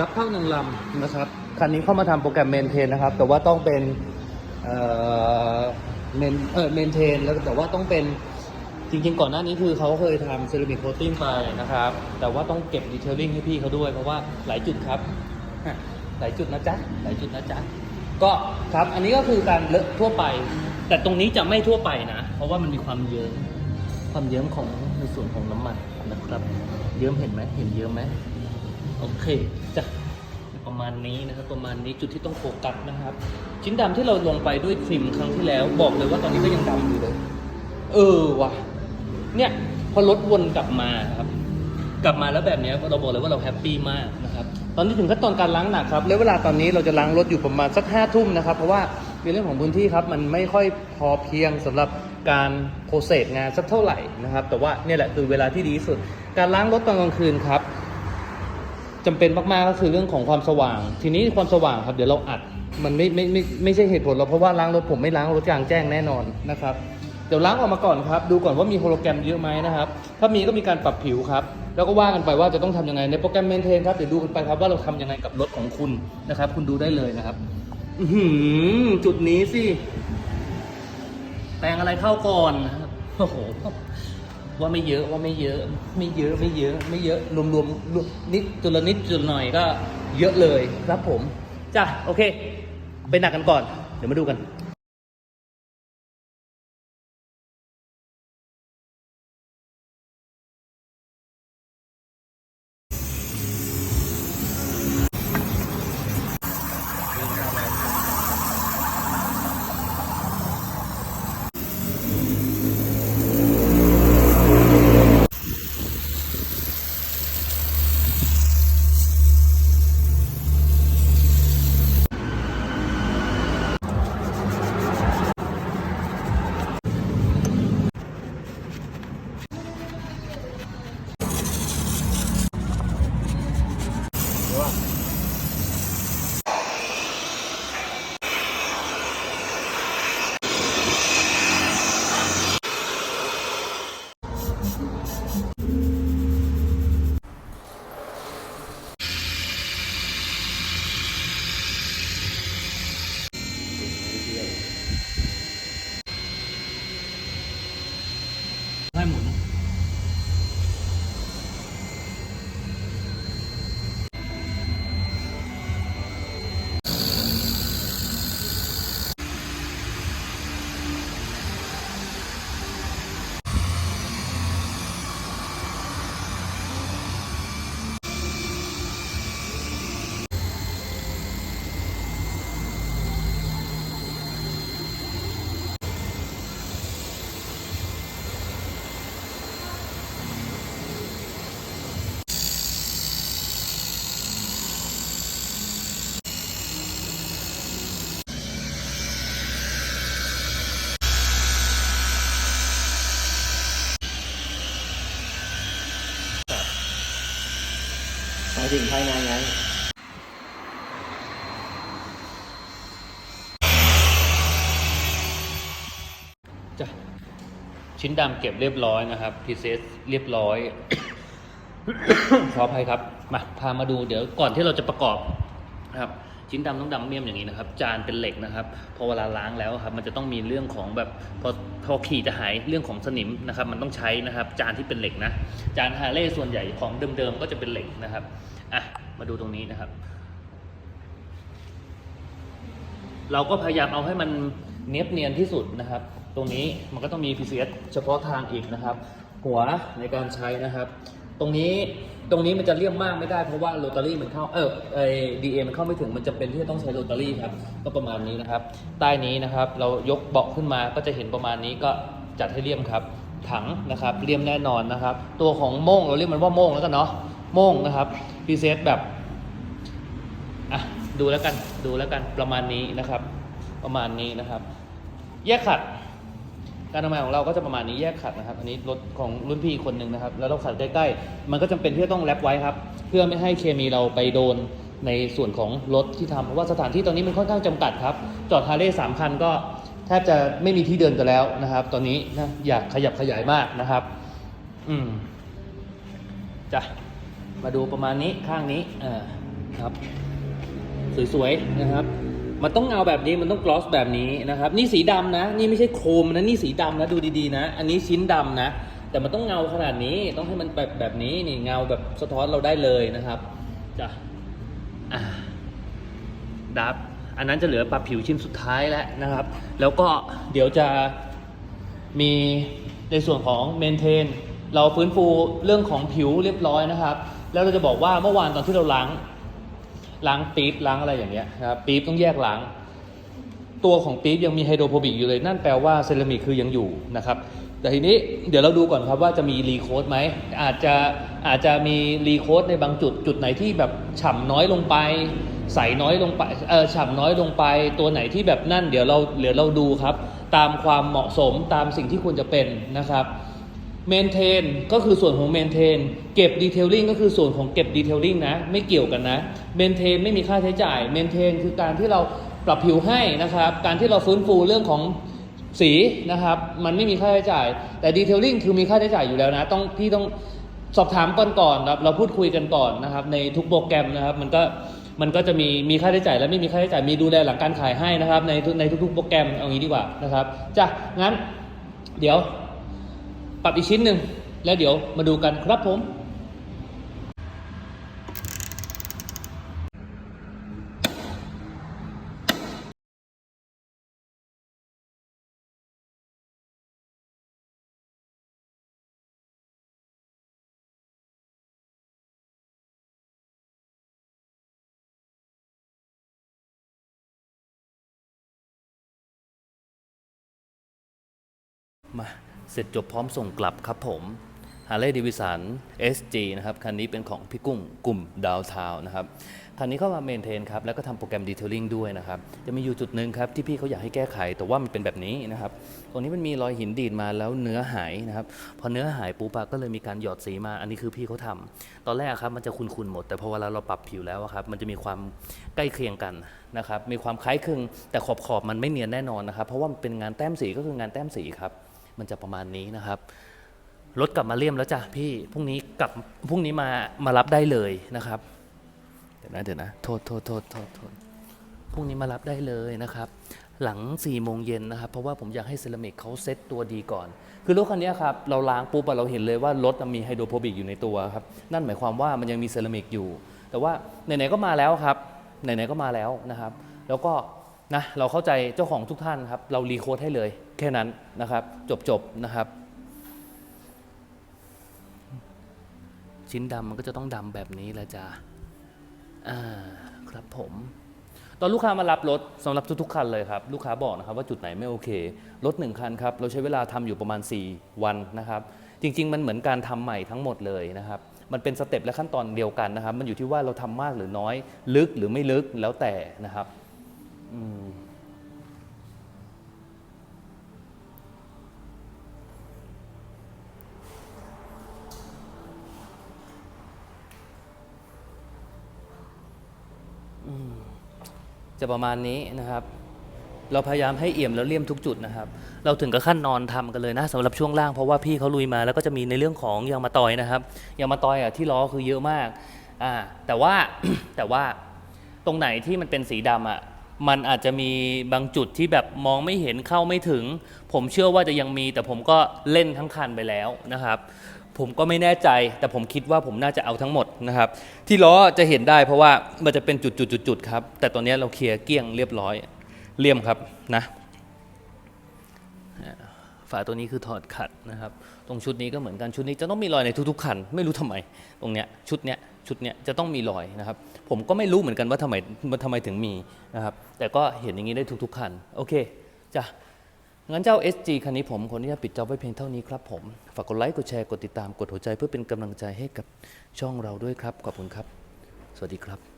รับเข้าหนึ่งลำนะครับคันนี้เข้ามาทำโปรแกรมเมนเทนนะครับ แต่ว่าต้องเป็นเอ่อเมนเออเมนเทนแล้วแต่ว่าต้องเป็นจริงๆ ก่อนหน้านี้คือเขาเคยทำเซรามิกโคตติ้งไปนะครับ แต่ว่าต้องเก็บดีเทลลิ่งให้พี่เขาด้วย เพราะว่าหลายจุดครับ หลายจุดนะจ๊ะ หลายจุดนะจ๊ะ ก็ครับอันนี้ก็คือการเลอะทั่วไป แต่ตรงนี้จะไม่ทั่วไปนะ เพราะว่ามันมีความเยิ้มความเยิ้มของในส่วนของน้ำมันนะครับ เยิ้มเห็นไหมเห็นเยิ้มไหม โอเคจ้ะประมาณนี้นะครับประมาณนี้จุดที่ต้องโฟกัสนะครับ ชิ้นดำที่เราลงไปด้วยฟิล์มครั้งที่แล้ว บอกเลยว่าตอนนี้ก็ยังดำอยู่เลย เออว่ะเนี่ยพอรถวนกลับมาครับ กลับมาแล้วแบบนี้เราบอกเลยว่าเราแฮปปี้มากนะครับตอนนี้ถึงขั้นตอนการล้างหนักครับแล้วเวลาตอนนี้เราจะล้างรถอยู่ประมาณสักห้าทุ่มนะครับเพราะว่าในเรื่องของพื้นที่ครับมันไม่ค่อยพอเพียงสำหรับการโปรเซสงานสักเท่าไหร่นะครับ แต่ว่าเนี่ยแหละคือเวลาที่ดีที่สุด การล้างรถตอนกลางคืนครับ จำเป็นมากๆก็คือเรื่องของความสว่าง ทีนี้ความสว่างครับเดี๋ยวเราอัดมันไม่ไม่ไม่ไม่ใช่เหตุผลหรอกเพราะว่าล้างรถผมไม่ล้างรถกลางแจ้งแน่นอนนะครับเดี๋ยวล้างออกมาก่อนครับ ดูก่อนว่ามีโฮโลแกรมเยอะไหมนะครับ ถ้ามีก็มีการปรับผิวครับ แล้วก็ว่ากันไปว่าจะต้องทำยังไงในโปรแกรมเมนเทนครับเดี๋ยวดูกันไปครับว่าเราทำยังไงกับรถของคุณนะครับ คุณดูได้เลยนะครับอือหืจุดนี้สิ แปลงอะไรเข้าก่อนนะครับโอ้โห ว่าไม่เยอะว่าไม่เยอะไม่เยอะไม่เยอะไม่เยอะรวมรวมนิดจุลนิดจุลหน่อยก็เยอะเลยครับผมจ้ะโอเค ไปหนักกันก่อน เดี๋ยวมาดูกัน หมายถึงภายในไงจ้ะชิ้นดำเก็บเรียบร้อยนะครับพรีเซสเรียบร้อย ขออภัยครับ มาพามาดูเดี๋ยวก่อนที่เราจะประกอบนะครับ ชิ้นดำต้องดำเมี่ยมอย่างนี้นะครับ จานเป็นเหล็กนะครับพอเวลาล้างแล้วครับมันจะต้องมีเรื่องของแบบพอพอขี่จะหายเรื่องของสนิมนะครับ มันต้องใช้นะครับ จานที่เป็นเหล็กนะ จานฮาร์เลย์ส่วนใหญ่ของเดิมๆก็จะเป็นเหล็กนะครับอะมาดูตรงนี้นะครับ เราก็พยายามเอาให้มันเนียบเนียนที่สุดนะครับ ตรงนี้มันก็ต้องมี PCS เฉพาะทางอีกนะครับ หัวในการใช้นะครับ ตรงนี้ตรงนี้มันจะเรียบมากไม่ได้เพราะว่าโรตารี่มันเข้าเออไอดีเอมันเข้าไม่ถึงมันจะเป็นที่จะต้องใช้โรตารี่ครับก็ประมาณนี้นะครับ ใต้นี้นะครับ เรายกเบาะขึ้นมาก็จะเห็นประมาณนี้ก็จัดให้เรียมครับ ถังนะครับเรียมแน่นอนนะครับ ตัวของโม่งเราเรียกมันว่าโม่งแล้วกันเนาะโม่งนะครับ PCS แบบอะดูแล้วกันดูแล้วกันประมาณนี้นะครับ ประมาณนี้นะครับ แยกขัด การทำงานของเราก็จะประมาณนี้แยกขัดนะครับ อันนี้รถของรุ่นพี่คนหนึ่งนะครับ แล้วเราขัดใกล้ๆ มันก็จำเป็นที่จะต้องแรปไว้ครับ เพื่อไม่ให้เคมีเราไปโดนในส่วนของรถที่ทำเพราะว่าสถานที่ตอนนี้มันค่อนข้างจำกัดครับ จอดฮาร์เลย์สามคันก็แทบจะไม่มีที่เดินกันแล้วนะครับ ตอนนี้นะอยากขยับขยายมากนะครับ อืมจ้ะมาดูประมาณนี้ข้างนี้อ่าครับ สวยๆนะครับ มันต้องเงาแบบนี้มันต้องกลอสแบบนี้นะครับ นี่สีดำนะ นี่ไม่ใช่โครมนะนี่สีดำนะดูดีๆนะ อันนี้ชิ้นดำนะ แต่มันต้องเงาขนาดนี้ต้องให้มันแบบแบบนี้นี่เงาแบบสะท้อนเราได้เลยนะครับจ้ะอ่าดับอันนั้นจะเหลือปรับผิวชิ้นสุดท้ายแล้วนะครับ แล้วก็เดี๋ยวจะมีในส่วนของเมนเทนเราฟื้นฟูเรื่องของผิวเรียบร้อยนะครับ แล้วเราจะบอกว่าเมื่อวานตอนที่เราล้าง ล้างปี๊บล้างอะไรอย่างเงี้ยนะครับปี๊บต้องแยกล้าง ตัวของปี๊บยังมีไฮโดรโฟบิกอยู่เลย นั่นแปลว่าเซรามิกคือยังอยู่นะครับ แต่ทีนี้เดี๋ยวเราดูก่อนครับว่าจะมีรีโคดไหมอาจจะอาจจะมีรีโคดในบางจุดจุดไหนที่แบบฉ่ำน้อยลงไป ใสน้อยลงไปเออฉ่ำน้อยลงไป ตัวไหนที่แบบนั่นเดี๋ยวเราเดี๋ยวเราดูครับ ตามความเหมาะสมตามสิ่งที่ควรจะเป็นนะครับ เมนเทนก็คือส่วนของเมนเทนเก็บดีเทลลิงก็คือส่วนของเก็บดีเทลลิงนะ ไม่เกี่ยวกันนะเมนเทนไม่มีค่าใช้จ่ายเมนเทนคือการที่เราปรับผิวให้นะครับ การที่เราฟื้นฟูเรื่องของสีนะครับ มันไม่มีค่าใช้จ่าย แต่ดีเทลลิงคือมีค่าใช้จ่ายอยู่แล้วนะ ต้องพี่ต้องสอบถามก่อนก่อนครับ เราพูดคุยกันก่อนนะครับ ในทุกโปรแกรมนะครับ มันก็มันก็จะมีมีค่าใช้จ่ายและไม่มีค่าใช้จ่าย มีดูแลหลังการขายให้นะครับ ในในทุกๆ โปรแกรมเอางี้ดีกว่านะครับ จ้ะ งั้น เดี๋ยว ปรับอีกชิ้นหนึ่งแล้วเดี๋ยวมาดูกันครับผม มา เสร็จจบพร้อมส่งกลับครับผม Harley Davidson SG นะครับ คันนี้เป็นของพี่กุ้งกลุ่มดาวทาวนะครับ คันนี้เข้ามาเมนเทนครับ แล้วก็ทำโปรแกรมดีเทลลิ่งด้วยนะครับ จะมีอยู่จุดหนึ่งครับ ที่พี่เขาอยากให้แก้ไข แต่ว่ามันเป็นแบบนี้นะครับ ตรงนี้มันมีรอยหินดีดมาแล้วเนื้อหายนะครับ พอเนื้อหายปุ๊บอะก็เลยมีการหยอดสีมา อันนี้คือพี่เขาทำตอนแรกครับมันจะคุนๆหมด แต่พอเวลาเราปรับผิวแล้วครับ มันจะมีความใกล้เคียงกันนะครับ มีความคล้ายคลึง แต่ขอบๆมันไม่เนียนแน่นอนนะครับ เพราะว่ามันเป็นงานแต้มสีก็คืองานแต้มสีครับ มันจะประมาณนี้นะครับรถกลับมาเลี่ยมแล้วจ้ะพี่พรุ่งนี้กลับพรุ่งนี้มามารับได้เลยนะครับ เดี๋ยวนะเดี๋ยวนะโทษโทษโทษโทษโทษพรุ่งนี้มารับได้เลยนะครับ หลัง4ี่โมงเย็นนะครับ เพราะว่าผมอยากให้เซรามิกเขาเซ็ตตัวดีก่อน คือรถคันนี้ครับ เราล้างปุ๊บเราเห็นเลยว่ารถมีไฮโดรโฟบิกอยู่ในตัวครับ นั่นหมายความว่ามันยังมีเซรามิกอยู่ แต่ว่าไหนๆก็มาแล้วครับไหนๆก็มาแล้วนะครับ แล้วก็ นะเราเข้าใจเจ้าของทุกท่านครับ เรารีโคดให้เลยแค่นั้นนะครับ จบๆนะครับ ชิ้นดำมันก็จะต้องดำแบบนี้แหละจ้าอ่าครับผม ตอนลูกค้ามารับรถสำหรับทุกๆคันเลยครับ ลูกค้าบอกนะครับว่าจุดไหนไม่โอเค รถหนึ่งคันครับ เราใช้เวลาทำอยู่ประมาณ 4 วันนะครับ จริง ๆ มันเหมือนการทำใหม่ทั้งหมดเลยนะครับมันเป็นสเต็ปและขั้นตอนเดียวกันนะครับ มันอยู่ที่ว่าเราทำมากหรือน้อย ลึกหรือไม่ลึกแล้วแต่นะครับ อืมจะประมาณนี้นะครับ เราพยายามให้เอี่ยมแล้วเลี่ยมทุกจุดนะครับ เราถึงกับขั้นนอนทำกันเลยนะสำหรับช่วงล่างเพราะว่าพี่เขาลุยมาแล้วก็จะมีในเรื่องของยางมาตอยนะครับยางมาตอยอะที่ล้อคือเยอะมากอ่าแต่ว่าแต่ว่าตรงไหนที่มันเป็นสีดำอะ มันอาจจะมีบางจุดที่แบบมองไม่เห็นเข้าไม่ถึง ผมเชื่อว่าจะยังมี แต่ผมก็เล่นทั้งคันไปแล้วนะครับ ผมก็ไม่แน่ใจ แต่ผมคิดว่าผมน่าจะเอาทั้งหมดนะครับ ที่ล้อจะเห็นได้เพราะว่ามันจะเป็นจุดๆๆครับ แต่ตอนนี้เราเคลียร์เกลี้ยงเรียบร้อยเลี่ยมครับนะฝาตัวนี้คือถอดขัดนะครับ ตรงชุดนี้ก็เหมือนกันชุดนี้จะต้องมีรอยในทุกๆคัน ไม่รู้ทำไม ตรงเนี้ยชุดเนี้ย ชุดเนี้ยจะต้องมีรอยนะครับ ผมก็ไม่รู้เหมือนกันว่าทำไมมันทำไมถึงมีนะครับ แต่ก็เห็นอย่างนี้ได้ทุกๆคัน โอเคจ้ะงั้นเจ้า SG คันนี้ผมขออนุญาตปิดจอบไว้เพียงเท่านี้ครับผม ฝากกดไลค์ กดแชร์ กดติดตาม กดหัวใจเพื่อเป็นกำลังใจให้กับช่องเราด้วยครับ ขอบคุณครับ สวัสดีครับ